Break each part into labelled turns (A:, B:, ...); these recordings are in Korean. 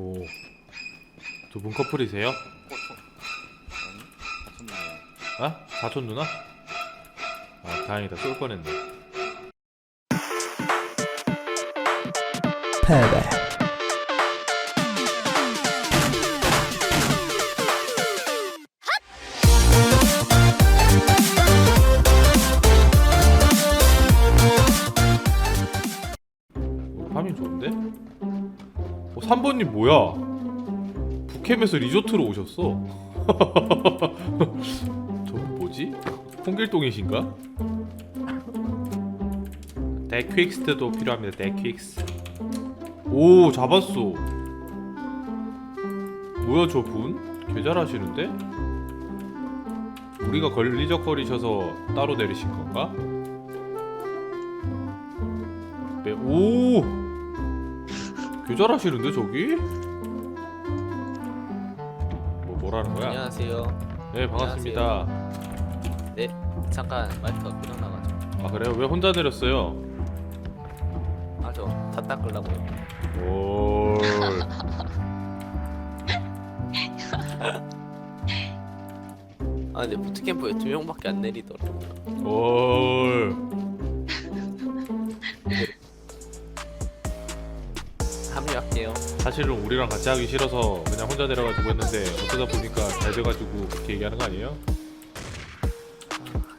A: 오. 두 분 커플이세요?
B: 어, 저... 아니, 사촌 누나.
A: 아? 사촌 누나? 아, 다행이다. 쏠 뻔했네. 어, 3번님 뭐야? 북캠에서 리조트로 오셨어? 저분 뭐지? 홍길동이신가? 데퀵스도 필요합니다. 데퀵스. 오 잡았어. 뭐야 저 분? 개 잘하시는데? 우리가 걸리적거리셔서 따로 내리신 건가? 네, 오! 개 잘하시는데 저기? 뭐 뭐라는 거야?
B: 안녕하세요.
A: 네 반갑습니다.
B: 네, 잠깐 마이크가 고장 나가지고.
A: 아 그래요? 왜 혼자 내렸어요?
B: 아 저 다 닦으려고요.
A: 올.
B: 아 근데 부트캠프에 두 명밖에 안 내리더라고요.
A: 올. 사실은 우리랑 같이 하기 싫어서 그냥 혼자 내려가지고 했는데 어쩌다 보니까 잘 돼가지고 그렇게 얘기하는 거 아니에요?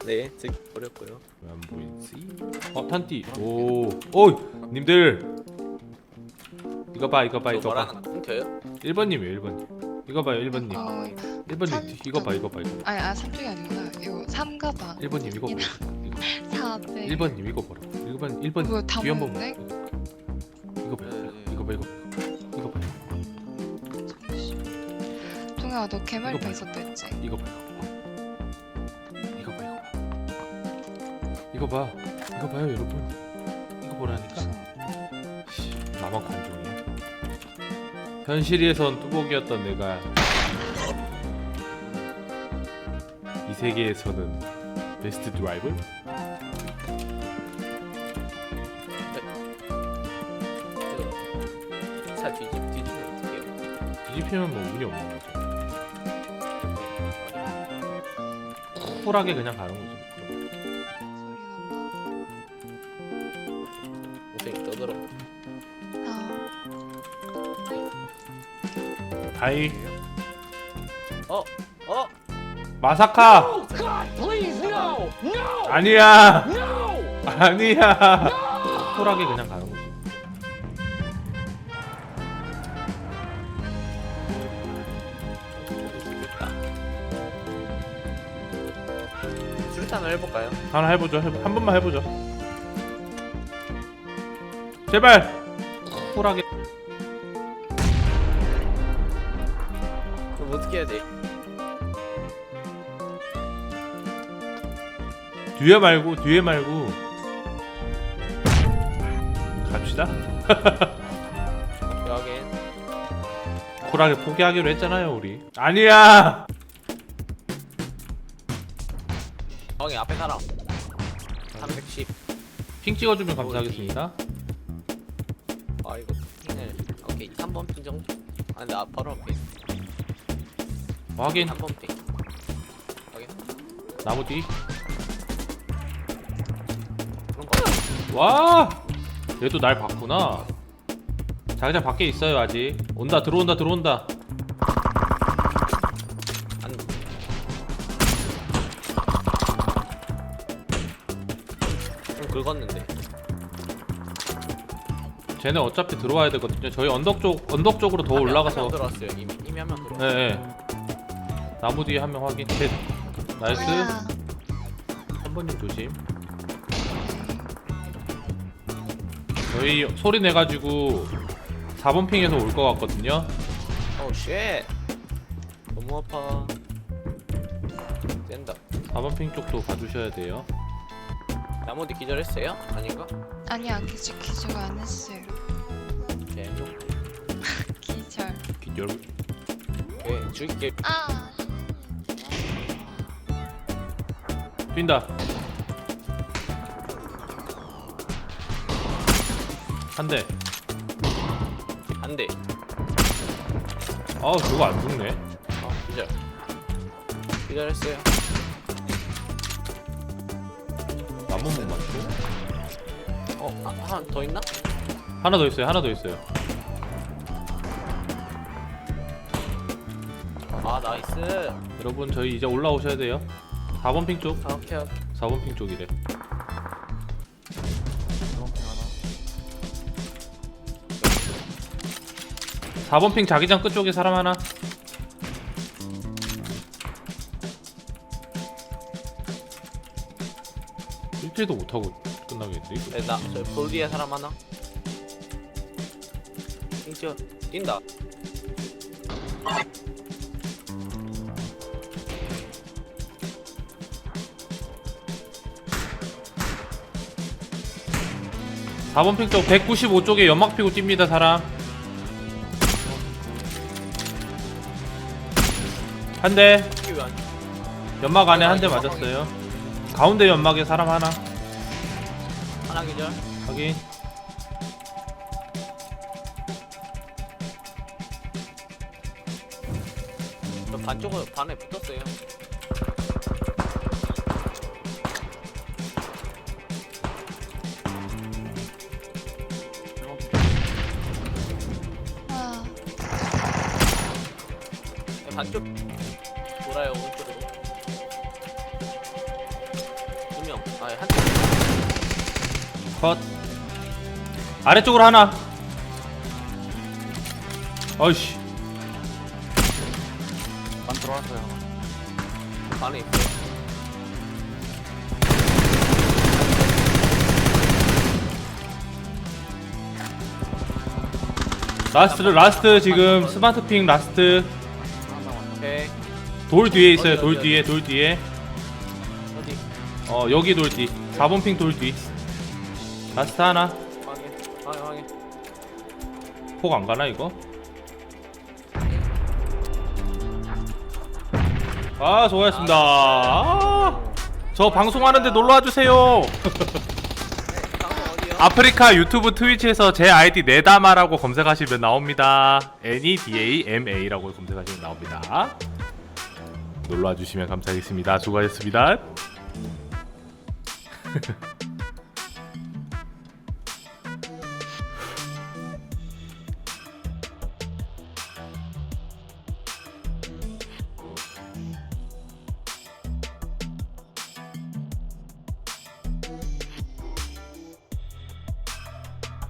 B: 네, 듣기 어렵고요.
A: 왜 안 보이지? 어 탄띠. 오. 오. 님들. 이거 봐 이거 봐
B: 저
A: 이거 봐.
B: 말하는 거 끊겨요?
A: 1번님이에요 1번님. 이거 봐요 1번님.
C: 어,
A: 1번님
C: 삼-
A: 이거 봐 이거 봐 이거.
C: 아니 아 삼쪽이 아니구나. 이거 삼가봐.
A: 1번님 이거 봐.
C: 사네.
A: 1번님 이거 봐라. 1번 1번
C: 뭐야, 다
A: 뒤에 한번 봐.
C: 먹네? 동현아 너
A: 이거
C: 개말파
A: 봐.
C: 있었다 했지?
A: 이거 봐. 이거 봐. 이거 봐. 이거 봐. 이거 봐요 여러분. 이거 보라니까. 씨, 나만 감정이야. 현실에선 뚜벅이었던 내가 이 세계에서는 베스트 드라이버?
B: 이거 차 뒤집 뒤집으면 어떡해요?
A: 뒤집히면 뭐 운이 없는 거죠. 쿨하게 그냥 가는 거죠.
C: 소리 난다.
B: 고생이 떠들어.
C: 아,
A: 다이.
B: 어, 어,
A: 마사카. 아니야. 아니야. 쿨하게 그냥 가는
B: 수류탄을 해볼까요?
A: 하나 해보죠. 해보- 한 번만 해보죠. 제발 쿨하게
B: 그럼 어떻게 해야 돼?
A: 뒤에 말고 뒤에 말고 갑시다.
B: 여긴
A: 쿨하게 포기하기로 했잖아요 우리. 아니야.
B: 여기 앞에 사람. 310.
A: 핑 찍어주면 감사하겠습니다.
B: 아 이거 핑을 오케이 3번 핑 정도. 아 근데 아, 바로 앞에
A: 확인
B: 3번 핑. 확인. 그런 거.
A: 와 얘도 날 봤구나. 자기장 밖에 있어요 아직. 온다 들어온다 들어온다.
B: 긁었는데.
A: 쟤네 어차피 들어와야 되거든요. 저희 언덕 쪽 언덕 쪽으로 더 올라가서.
B: 한명 들어왔어요. 이미 이미 한 명 들어.
A: 예, 예. 나무 뒤에 한 명 확인. 셋. 나이스.
C: 뭐야?
A: 한 번님 조심. 저희 소리 내 가지고 4번 핑에서 올 것 같거든요.
B: 오 쉣. 너무 아파. 뗀다.
A: 4번 핑 쪽도 봐주셔야 돼요.
B: 나무 뒤 기절했어요? 아닌가?
C: 아니야 기절 기절 안 했어요.
B: 네.
C: 기절.
A: 기절.
B: 네 죽일게.
C: 아.
A: 뛴다. 한 대.
B: 안 돼.
A: 아 저거 안 죽네
B: 어 기절 기절했어요
A: 나무 못 맞죠?
B: 어? 한더 있나?
A: 하나 더 있어요 하나 더 있어요
B: 아 나이스
A: 여러분 저희 이제 올라오셔야 돼요 4번 핑 쪽
B: 아, 오케이 오케이
A: 4번 핑 쪽이래 4번 핑 자기장 끝 쪽에 사람 하나 일주일도 못하고 끝나겠는데 이거?
B: 네, 나저 볼디에 사람 하나 띵뛰어 뛴다.
A: 사 4번 핑쪽 195쪽에 연막 피고 뜁니다 사람. 한대.
B: 이게 왜안
A: 연막 안에 한 대 맞았어요 가운데 연막에 사람 하나.
B: 하나 기절.
A: 확인
B: 저 반쪽으로 반에 붙었어요.
C: 아,
B: 네, 반쪽 돌아요 오른쪽
A: 컷. 아래쪽으로 하나. 어이씨.
D: 안 들어왔어요.
B: 있어요.
A: 라스트 라스트 지금 스마트 핑 라스트.
B: 오케이.
A: 돌 뒤에 있어요. 돌 뒤에 돌 뒤에.
B: 어디?
A: 어 여기 돌뒤. 4번 핑 돌뒤 라스트 하나.
B: 확인. 확인 확인.
A: 폭안 가나 이거? 아 수고하셨습니다. 아, 저 방송하는데 놀러와 주세요.
B: 다음 어디요?
A: 아프리카 유튜브 트위치에서 제 아이디 네다마라고 검색하시면 나옵니다. N E D A M A라고 검색하시면 나옵니다. 놀러와 주시면 감사하겠습니다. 수고하셨습니다